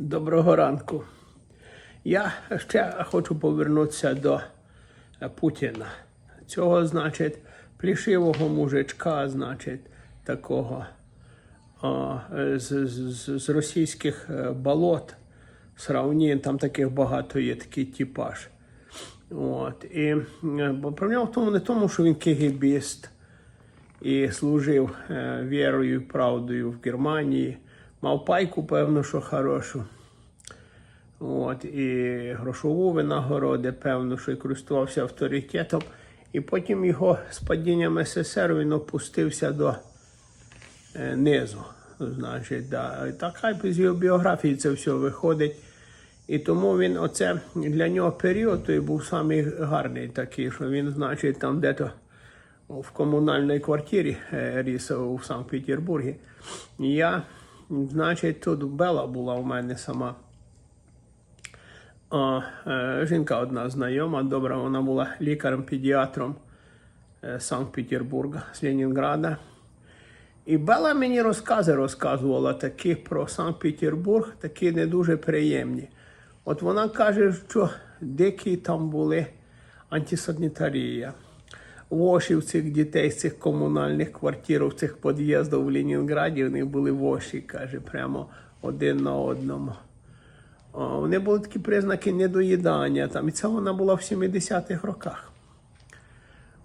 Доброго ранку. Я ще хочу повернутися до е, Путіна. Цього, значить, плішивого мужичка, значить, такого е, з, з, з російських е, болот, з там таких багато є, такий типаж. От. І е, проблема в тому не тому, що він кегібіст і служив е, вірою і правдою в Германії. Мав пайку, певно, що хорошу. От, і грошову винагороди, певно, що і користувався авторитетом. І потім його з падінням СССР він опустився до е, низу. Значить, да. Так хай з його біографії це все виходить. І тому він, оце для нього період той був самий такий, що він, значить, там де-то в комунальній квартирі е, ріс у Санкт-Петербургі. Я, значить, тут Бела була у мене сама. А, е, жінка одна знайома, добра, вона була лікарем-педіатром е, Санкт-Петербурга з Ленінграда. І Бела мені розкази розказувала такі про Санкт-Петербург, такі не дуже приємні. От вона каже, що дикі там були антисанітарія. Воші в цих дітей з цих комунальних квартир, в цих під'їздів в Ленінграді, вони були воші, каже, прямо один на одному. О, Вони були такі признаки недоїдання. Там, і це вона була в 70-х роках.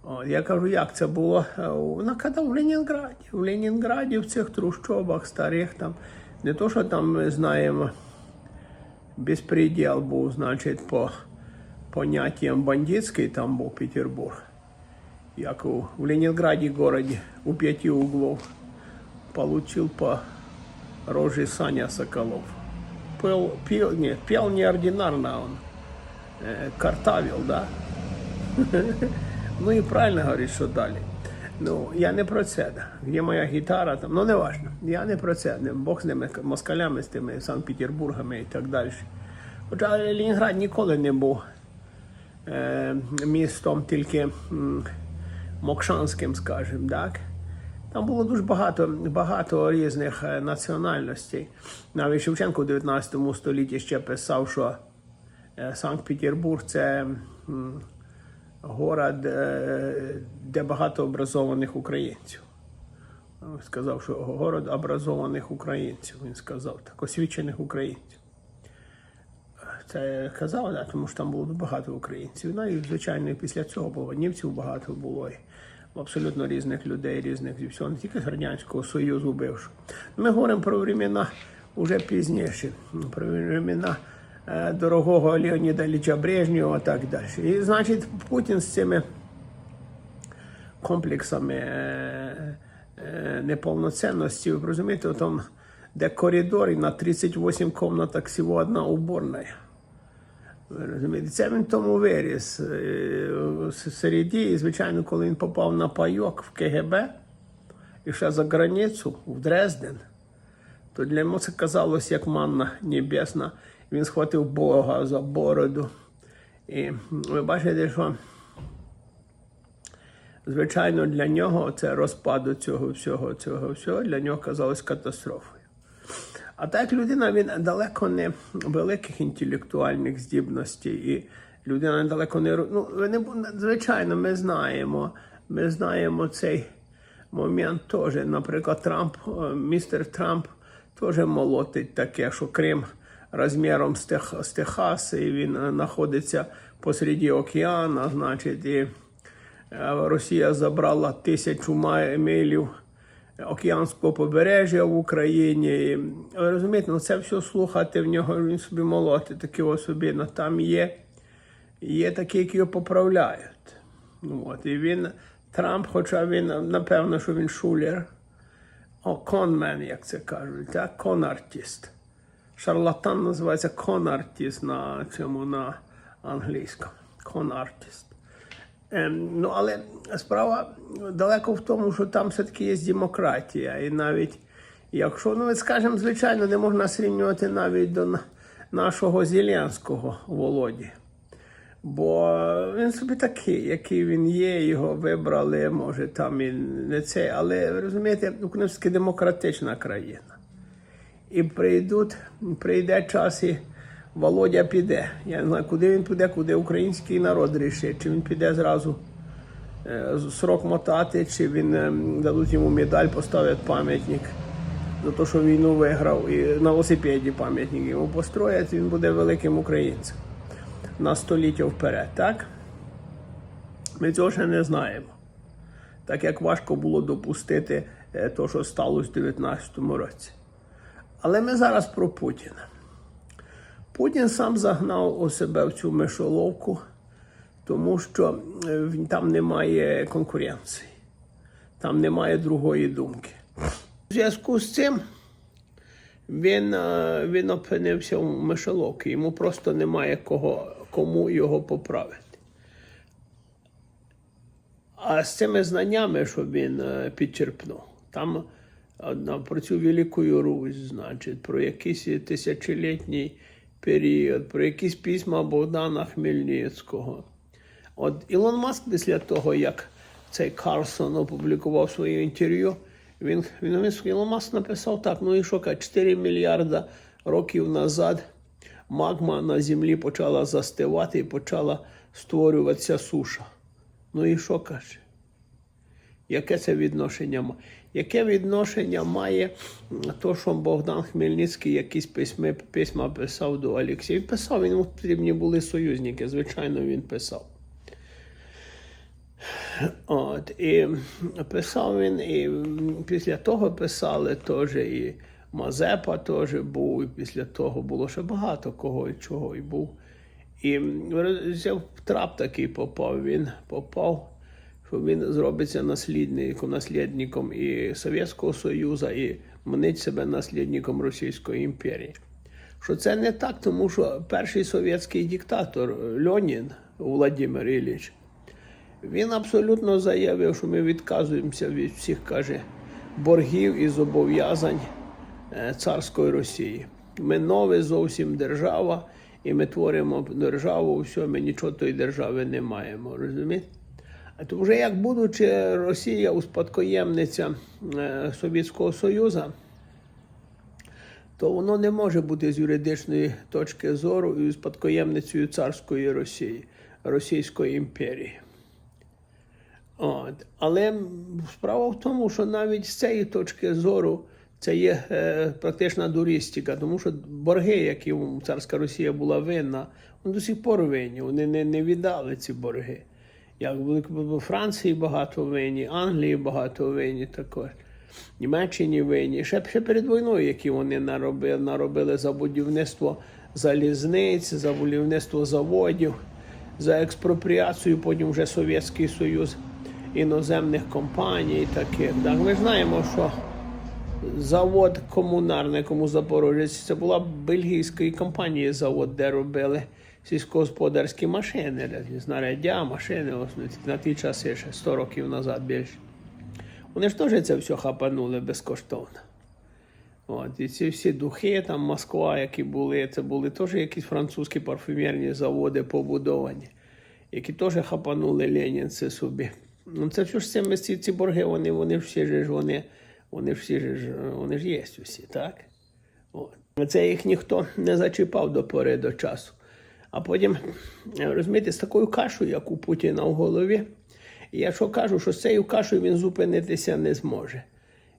О, я кажу, як це було? Е, Вона казала, в Ленінграді. В Ленінграді, в цих трущобах старих там. Не то, що там ми знаємо, безпреділ був, значить, по поняттям бандитський, там був Петербург. Як у, в Ленинграде городе у пяти углов получил по роже Саня Соколов. Пел, пел, нет, пел неординарно он, э, картавил, да? Ну і правильно говорить, що далі. Ну, я не про це. Є моя гітара, там, ну не важно. Я не про це. Не, Бог з ними, москалями, з тими Санкт-Петербургами і так далі. Хоча Ленінград ніколи не був е, містом тільки м, Мокшанським, скажімо, так. Там було дуже багато, багато різних е, національностей. Навіть Шевченко в 19 столітті ще писав, що е, Санкт-Петербург це город, е, де багато образованих українців. Сказав, що город образованих українців. Він сказав, так, освічених українців. Це казав, да, тому що там було багато українців. Ну і, звичайно, після цього було німців багато було. Абсолютно різних людей, різних зі всього, не тільки з Радянського Союзу бившого. Ми говоримо про времена вже пізніше, про времена е, дорогого Леоніда Ілліча Брежнєва і так далі. І, значить, Путін з цими комплексами е, е, неповноцінності, ви розумієте, там, де коридор і на 38 комнатах всього одна уборна. Це він тому виріс е, середі. І, звичайно, коли він попав на пайок в КГБ і ще за границю, в Дрезден, то для нього це казалось як манна небесна. Він схватив Бога за бороду. І ви бачите, що звичайно для нього це розпаду цього всього, цього всього для нього казалось катастрофою. А так людина він далеко не великих інтелектуальних здібностей, і людина далеко не ну, не звичайно, ми знаємо. Ми знаємо цей момент теж. Наприклад, Трамп, е, містер Трамп теж молотить таке, що Крим розміром з, Тех, з Техаса, і він е, знаходиться посереді океану, значить, і е, Росія забрала тисячу май- милів океанського побережжя в Україні. Ви розумієте, ну це все слухати в нього, він собі такі ось собі, ну там є, є такі, які його поправляють. Ну, от, і він, Трамп, хоча він, напевно, що він шулер, о, конмен, як це кажуть, так, конартіст. Шарлатан називається конартіст на цьому на англійському. Конартіст. Ем, ну, але справа далеко в тому, що там все-таки є демократія. І навіть якщо, ну, скажімо, звичайно, не можна срівнювати навіть до нашого Зеленського Володі. Бо він собі такий, який він є, його вибрали, може там і не це. Але розумієте, Україна демократична країна. і прийдуть, прийде час і Володя піде. Я не знаю, куди він піде, куди український народ рішить. Чи він піде зразу е, срок мотати, чи він е, дадуть йому медаль, поставлять пам'ятник за те, що війну виграв, і на велосипеді пам'ятник йому построять, він буде великим українцем на століття вперед, так? Ми цього ще не знаємо. Так як важко було допустити те, що сталося в 2019 році. Але ми зараз про Путіна. Путін сам загнав у себе в цю мишоловку, тому що е, там немає конкуренції, там немає другої думки. В зв'язку з цим він, е, він опинився в мишоловці, йому просто немає кого, кому його поправити. А з цими знаннями, що він е, підчерпнув, там про цю Велику Русь, значить, про якийсь тисячолітній період, про якісь письма Богдана Хмельницького. От Ілон Маск після того, як цей Карсон опублікував своє інтерв'ю, він, він, Ілон Маск написав так: ну і що, каже, 4 мільярда років назад магма на землі почала застивати і почала створюватися суша. Ну і що каже? Яке це відношення має? Яке відношення має то, що Богдан Хмельницький якісь письми, письма писав до Олексія? Він писав, йому потрібні були союзники, звичайно, він писав. От, і писав він, і після того писали теж і Мазепа теж був, і після того було ще багато кого і чого і був. І взяв трап такий попав. Він попав, що він зробиться наслідником, наслідником і Совєтського Союзу, і мнить себе наслідником Російської імперії. Що це не так, тому що перший совєтський диктатор Льонін Володимир Ілліч, він абсолютно заявив, що ми відказуємося від всіх, каже, боргів і зобов'язань е, царської Росії. Ми нове зовсім держава, і ми творимо державу, все, ми нічого тої держави не маємо. Розумієте? То вже як будучи Росія успадкоємниця е, Совєтського Союзу, то воно не може бути з юридичної точки зору і спадкоємницею царської Росії, Російської імперії. От. Але справа в тому, що навіть з цієї точки зору це є е, практична дурістика, тому що борги, які царська Росія була винна, вони до сих пор винні. Вони не, не віддали ці борги. Як в Франції багато винні, Англії багато винні також. Німеччині винні. Ще, ще перед війною, які вони наробили, наробили за будівництво залізниць, за будівництво заводів, за експропріацію, потім вже Совєтський Союз іноземних компаній таких. Так, ми знаємо, що завод комунарний, кому Запорожець, це була бельгійської компанії завод, де робили сільськогосподарські машини, знаряддя, машини, на ті часи ще 100 років назад більше. Вони ж теж це все хапанули безкоштовно. От, і ці всі духи, там Москва, які були, це були теж якісь французькі парфюмерні заводи побудовані, які теж хапанули ленінці собі. Ну, це все ж цими ці, ці борги, вони, вони всі ж вони, вони всі ж вони ж є усі, так? От. Це їх ніхто не зачіпав до пори до часу. А потім, розумієте, з такою кашею, як у Путіна в голові, я що кажу, що з цією кашею він зупинитися не зможе.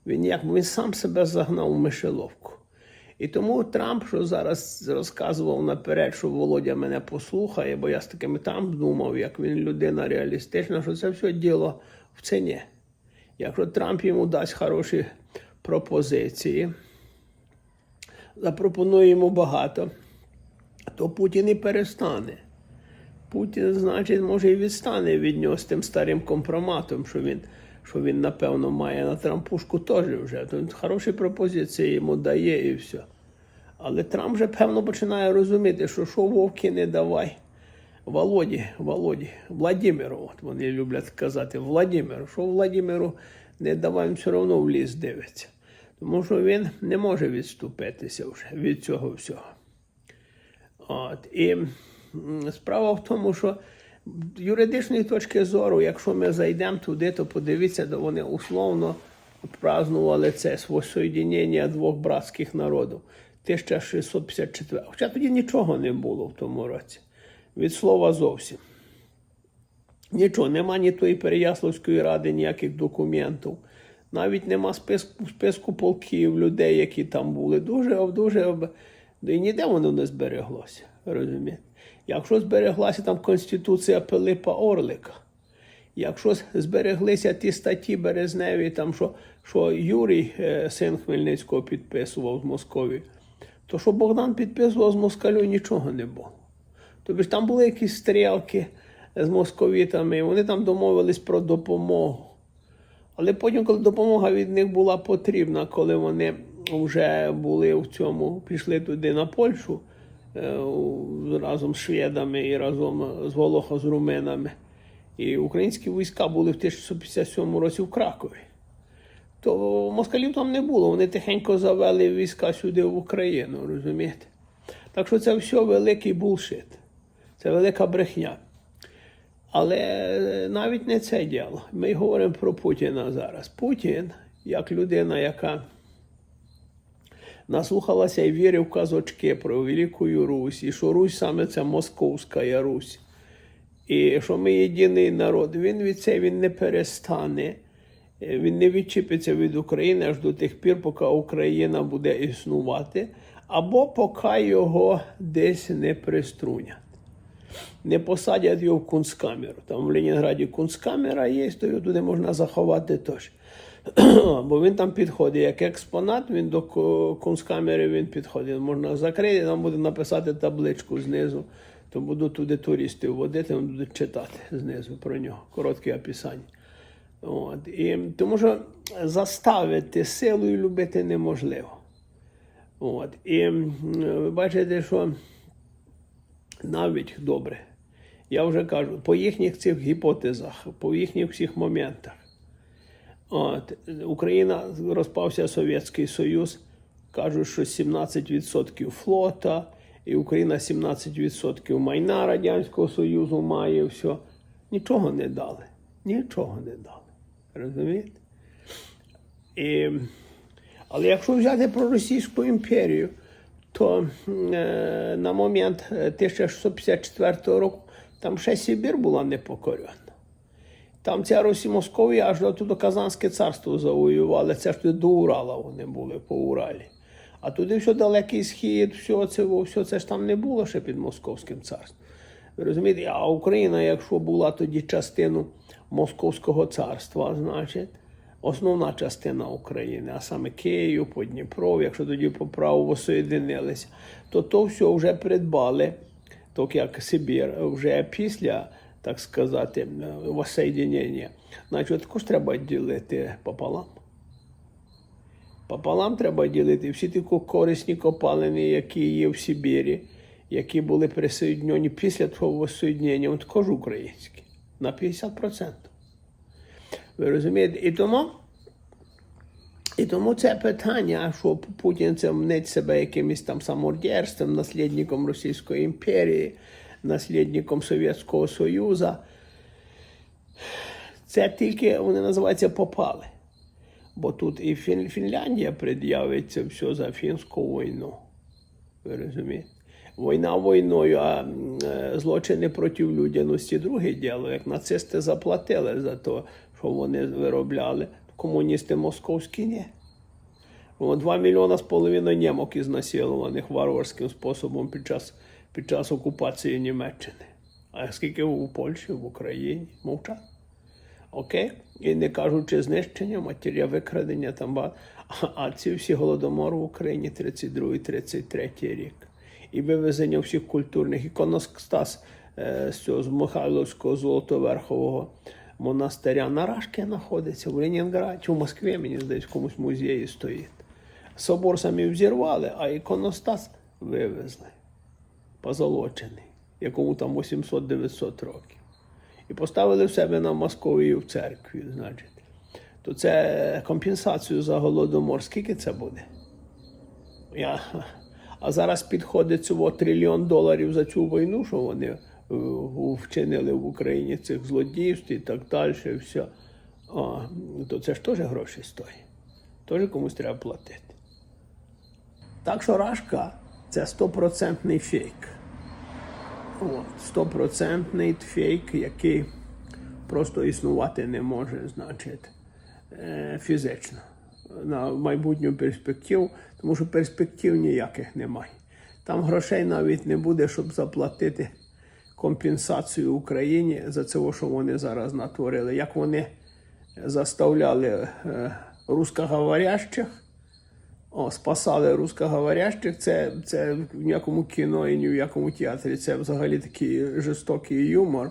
Він як він сам себе загнав в мишеловку. І тому Трамп, що зараз розказував наперед, що Володя мене послухає, бо я з такими там думав, як він людина реалістична, що це все діло в ціні. Якщо Трамп йому дасть хороші пропозиції, запропонує йому багато, то Путін і перестане. Путін, значить, може і відстане від нього з тим старим компроматом, що він, що він напевно, має на Трампушку теж вже. То він хороші пропозиції йому дає і все. Але Трамп вже, певно, починає розуміти, що що вовки не давай. Володі, Володі, Владимиру, от вони люблять казати, Владимиру, що Владимиру не давай, він все одно в ліс дивиться. Тому що він не може відступитися вже від цього всього. От. І справа в тому, що з юридичної точки зору, якщо ми зайдемо туди, то подивіться, то вони условно празднували це воссоєднення двох братських народів. 1654. Хоча тоді нічого не було в тому році. Від слова зовсім. Нічого, нема ні тої Переяславської ради, ніяких документів. Навіть нема списку, списку полків, людей, які там були. Дуже, дуже. Об- І ніде воно не збереглося. Розумієте? Якщо збереглася там Конституція Пилипа Орлика, якщо збереглися ті статті Березневі, там, що, що Юрій, е, син Хмельницького, підписував з Московії, то що Богдан підписував з Москалю, нічого не було. Тобто там були якісь стрілки з московітами, вони там домовились про допомогу. Але потім, коли допомога від них була потрібна, коли вони вже були в цьому, пішли туди на Польщу е, разом з шведами і разом з Волохо з руминами, і українські війська були в 1657 році в Кракові, то москалів там не було. Вони тихенько завели війська сюди в Україну, розумієте? Так що це все великий булшит. Це велика брехня. Але навіть не це діло. Ми говоримо про Путіна зараз. Путін, як людина, яка наслухалася і вірив казочки про Велику Русь, і що Русь саме це Московська Русь. І що ми єдиний народ, він від це він не перестане. Він не відчіпиться від України аж до тих пір, поки Україна буде існувати, або поки його десь не приструнять не посадять його в кунсткамеру. Там в Ленінграді кунсткамера є, то його туди можна заховати теж. Бо він там підходить як експонат, він до ку- кунсткамери він підходить. Можна закрити, там буде написати табличку знизу. То будуть туди туристи вводити, вони будуть читати знизу про нього. Коротке описання. От. І, тому що заставити силою любити неможливо. От. І ви бачите, що навіть добре. Я вже кажу, по їхніх цих гіпотезах, по їхніх всіх моментах. От, Україна розпався Совєтський Союз, кажуть, що 17% флота, і Україна 17% майна Радянського Союзу має все. Нічого не дали. Нічого не дали. Розумієте? І, але якщо взяти про Російську імперію, то е, на момент е, 1654 року там ще Сибір була непокорена. Там ця Росія Московія аж до Казанське царство завоювали. Це ж туди до Урала вони були по Уралі. А туди все далекий схід, все це, все це ж там не було ще під Московським царством. Ви розумієте, а Україна, якщо була тоді частину Московського царства, значить, основна частина України, а саме Київ, Подніпров, якщо тоді по праву воссоєдинилися, то то все вже придбали, так як Сибір, вже після, так сказати, воссоєдинення. Значить, також треба ділити пополам. Пополам треба ділити всі ті корисні копалини, які є в Сибірі, які були присоєднені після того воссоєднення, вони також українські. На 50%. Ви розумієте? І тому, і тому це питання, що Путін це мнить себе якимось там самодерством, наслідником Російської імперії, наслідником Совєтського Союзу. Це тільки вони називаються попали. Бо тут і Фін- Фінляндія пред'явиться все за фінську війну. Ви розумієте? Війна війною, а е, злочини проти людяності друге діло. Як нацисти заплатили за те, що вони виробляли, комуністи московські ні. О, Два мільйона з половиною німок ізнасилованих варварським способом під час, під час окупації Німеччини. А скільки у Польщі, в Україні мовчать. Окей? І не кажучи знищення, матерія викрадення там. А, а ці всі голодомори в Україні 32-33 рік. І вивезення всіх культурних іконостас е, з цього з Михайловського Золотоверхового монастиря на Рашки знаходиться в Ленінграді, в Москві, мені здається, в комусь музеї стоїть. Собор самі взірвали, а іконостас вивезли. Позолочений, якому там 800-900 років і поставили в себе на Московії в церкві, значить. То це компенсацію за голодомор. Скільки це буде? Я... А зараз підходить цього трильйон доларів за цю війну, що вони е, вчинили в Україні цих злодіївств і так далі. і Все. А, то це ж теж гроші стоїть. Теж комусь треба платити. Так що Рашка це стопроцентний фейк. Стопроцентний фейк, який просто існувати не може, значить, е, фізично на майбутню перспективу, тому що перспектив ніяких немає. Там грошей навіть не буде, щоб заплатити компенсацію Україні за це, що вони зараз натворили. Як вони заставляли е, русскоговорящих, о, спасали русскоговорящих, це, це в ніякому кіно і ні в якому театрі. Це взагалі такий жорстокий юмор.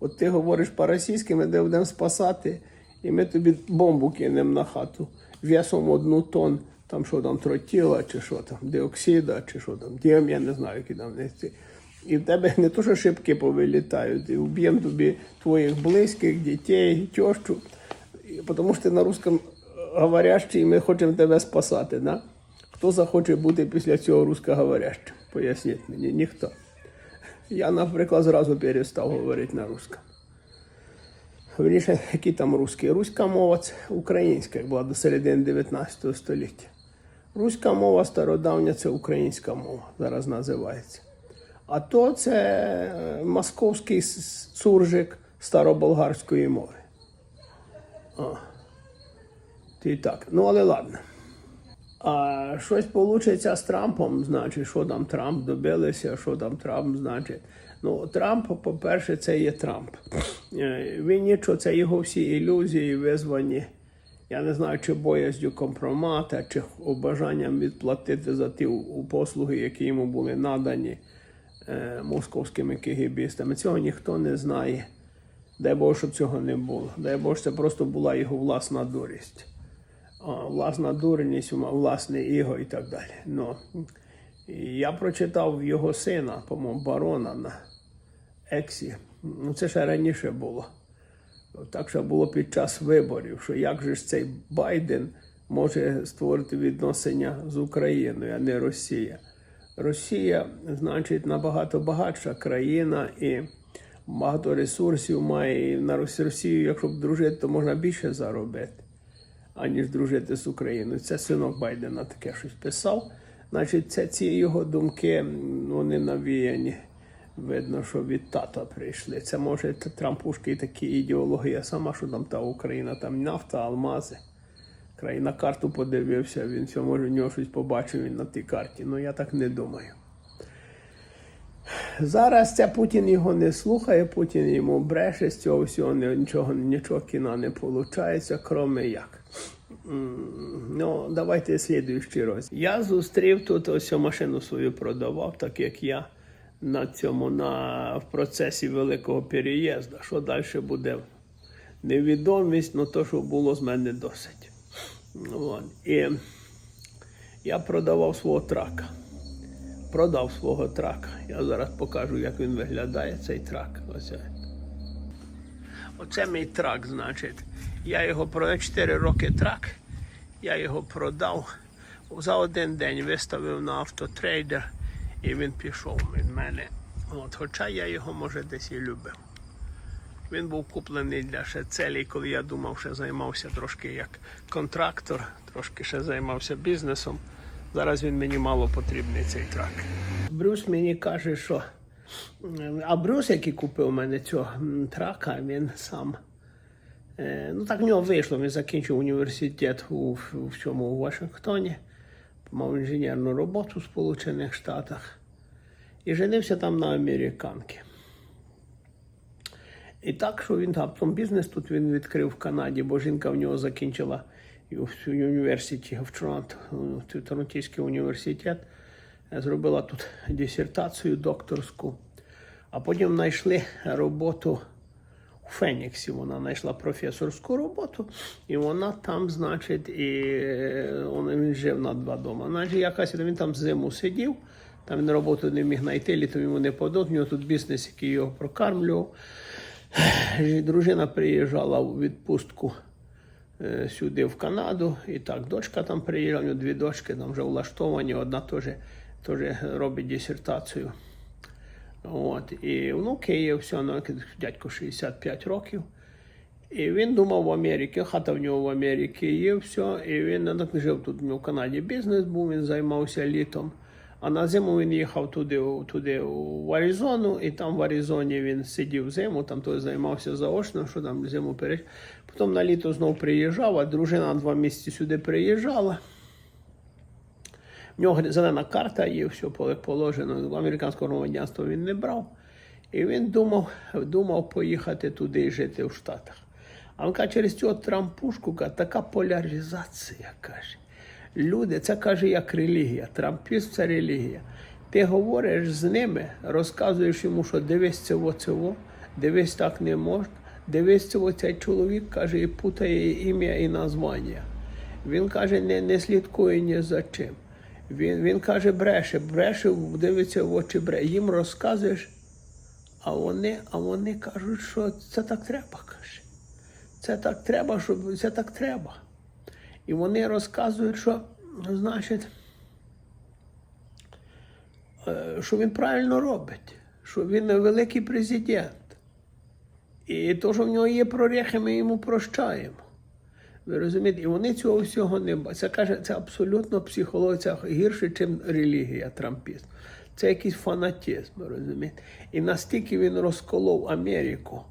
От ти говориш по-російськи, ми де будемо спасати, і ми тобі бомбу кинемо на хату весом одну тонн, там що там тротіла, чи що там, диоксида, чи що там, дієм, я не знаю, які там нести. І в тебе не то, що шибки повилітають, і вб'ємо тобі твоїх близьких, дітей, І тому що ти на русском говорящий, і ми хочемо тебе спасати. Да? Хто захоче бути після цього русскоговорящим? Поясніть мені, ніхто. Я, наприклад, зразу перестав говорити на русском. Вірніше, які там русські? Руська мова це українська, як була до середини 19 століття. Руська мова стародавня це українська мова, зараз називається. А то це е, московський суржик староболгарської мови. Ти так. Ну, але ладно. А щось вийде з Трампом, значить, що там Трамп добилися, що там Трамп, значить. Ну, Трамп, по-перше, це є Трамп. Е, Він нічого, це його всі ілюзії визвані. Я не знаю, чи боязню компромата, чи бажанням відплатити за ті послуги, які йому були надані е, московськими кигибістами. Цього ніхто не знає. Дай Бог, щоб цього не було. Дай Бог, це просто була його власна дурість. Власна дурність, власне іго і так далі. І я прочитав його сина, по-моєму, барона на Ексі. Ну, це ще раніше було. Так що було під час виборів, що як же ж цей Байден може створити відносини з Україною, а не Росія. Росія, значить, набагато багатша країна і багато ресурсів має. На Росію, якщо б дружити, то можна більше заробити аніж дружити з Україною. Це синок Байдена таке щось писав. Значить, це ці його думки, вони навіяні. Видно, що від тата прийшли. Це може Трампушки такі ідеологія сама, що там та Україна, там нафта, алмази. Край на карту подивився, він все, може, в нього щось побачив на тій карті. Ну я так не думаю. Зараз це Путін його не слухає, Путін йому бреше, з цього всього нічого, нічого кіна не виходить, кроме як. Ну, давайте слідуючий роз. Я зустрів тут ось машину свою продавав, так як я на цьому на, в процесі великого переїзду. Що далі буде? Невідомість, ну то, що було з мене досить. От. І я продавав свого трака продав свого трака. Я зараз покажу, як він виглядає, цей трак. Оце. Оце мій трак, значить. Я його продав 4 роки трак. Я його продав за один день виставив на автотрейдер і він пішов від мене. От, хоча я його, може, десь і любив. Він був куплений для ще целей, коли я думав, що займався трошки як контрактор, трошки ще займався бізнесом. Зараз він мені мало потрібний цей трак. Брюс мені каже, що. А Брюс, який купив мене цього трака, він сам. Е, Ну, так в нього вийшло. Він закінчив університет у, в цьому у Вашингтоні, мав інженерну роботу в Сполучених Штатах і женився там на американки. І так, що він там бізнес тут він відкрив в Канаді, бо жінка в нього закінчила в університеті в Торонто, Торонтійський університет, е, зробила тут дисертацію докторську, а потім знайшли роботу Феніксі. Вона знайшла професорську роботу, і вона там, значить, і е, він жив на два дома. Значить, якась він там зиму сидів. Там він роботу не міг знайти, літом йому не подобав. Нього тут бізнес, який його прокармлював. Дружина приїжджала у відпустку е, сюди, в Канаду. І так, дочка там приїжджала, у нього дві дочки там вже влаштовані, одна теж робить дисертацію. От, і внуки є все, дядько 65 років. І він думав в Америці, хата в нього в Америці є, все. І він ну, жив тут в Канаді. Бізнес був, він займався літом. А на зиму він їхав туди, туди в Аризону, і там в Аризоні він сидів зиму, там той займався заочно, що там зиму переж. Потім на літо знов приїжджав, а дружина два місяці сюди приїжджала. В нього зелена карта є, все положено. Американського громадянства він не брав. І він думав, думав поїхати туди і жити в Штатах. А він каже, через цього Трампушку каже, така поляризація каже. Люди, це каже як релігія. Трампізм це релігія. Ти говориш з ними, розказуєш йому, що дивись цього, цього, дивись так не можна. Дивись цього, цей чоловік каже, і путає ім'я і названня. Він каже, не, не слідкує ні за чим. Він, він каже, бреше, бреше, дивиться в очі, бреше. Їм розказуєш, а вони, а вони кажуть, що це так треба, каже. Це так треба, щоб це так треба. І вони розказують, що, значить, е, що він правильно робить, що він великий президент. І то, що в нього є прорехи, ми йому прощаємо. Ви розумієте? І вони цього всього не бачать. Це каже, це абсолютно психологія, гірше, ніж релігія, трампіст. Це якийсь фанатизм, розумієте? І настільки він розколов Америку,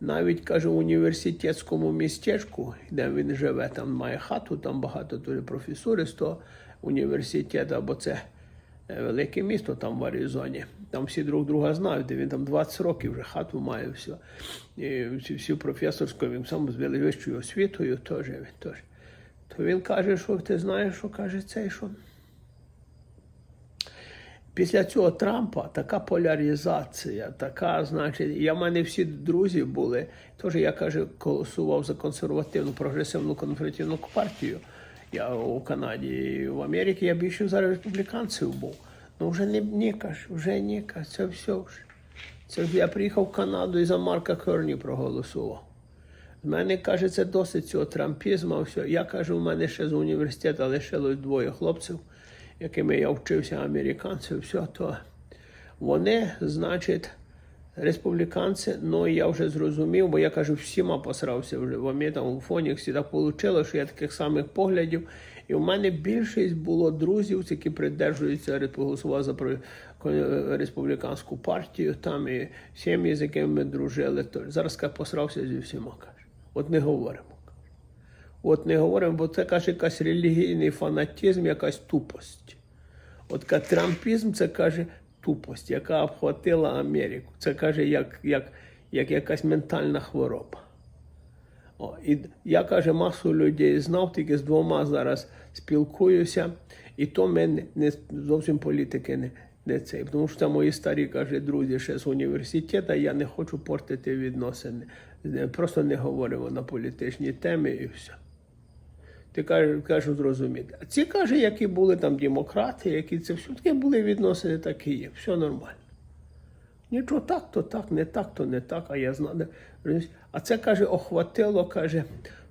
навіть каже, в університетському містечку, де він живе, там має хату, там багато дуже професорів з того університету, або це велике місто там в Аризоні. Там всі друг друга знають, він там 20 років вже хату має все. І всі професорською, він сам з вищою освітою теж. теж. То він каже, що ти знаєш, що каже цей, що після цього Трампа така поляризація, така, значить, я в мене всі друзі були. Теж я каже, голосував за консервативну прогресивну конференційну партію. Я у Канаді в Америці я більше за республіканців був. Ну вже не ні, каже, вже ні, каже, це все вже. Це вже я приїхав в Канаду і за Марка Керні проголосував. В мене каже, це досить цього трампізму. Все. Я кажу, в мене ще з університету лишилось двоє хлопців, якими я вчився американців, все то вони, значить, республіканці, ну я вже зрозумів, бо я кажу, всіма посрався вже. В там у Фоніксі так вийшло, що я таких самих поглядів. І в мене більшість було друзів, які придержуються, голосували за республіканську партію, там і сім'ї, з якими ми дружили. То зараз як посрався зі всіма, каже. От не говоримо. От не говоримо, бо це каже якась релігійний фанатизм, якась тупость. От трампізм це каже тупость, яка обхватила Америку. Це каже, як, як, як якась ментальна хвороба. О, і я каже, масу людей знав, тільки з двома зараз спілкуюся, і то ми не, не зовсім політики не, не цей. Тому що це мої старі каже, друзі ще з університету, я не хочу портити відносини. Просто не говоримо на політичні теми і все. Ти кажеш, кажу, зрозуміти. А ці каже, які були там демократи, які це все таке були відносини, так і є. Все нормально. Нічого так, то так, не так, то не так, а я знаю. А це каже, охватило, каже,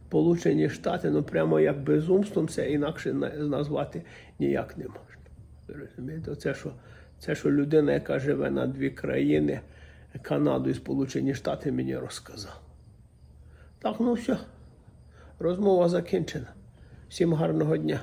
Сполучені Штати, ну прямо як безумством, це інакше назвати ніяк не можна. Розумієте, це що, це, що людина, яка живе на дві країни, Канаду і Сполучені Штати, мені розказав. Так, ну все. Розмова закінчена. Всім гарного дня.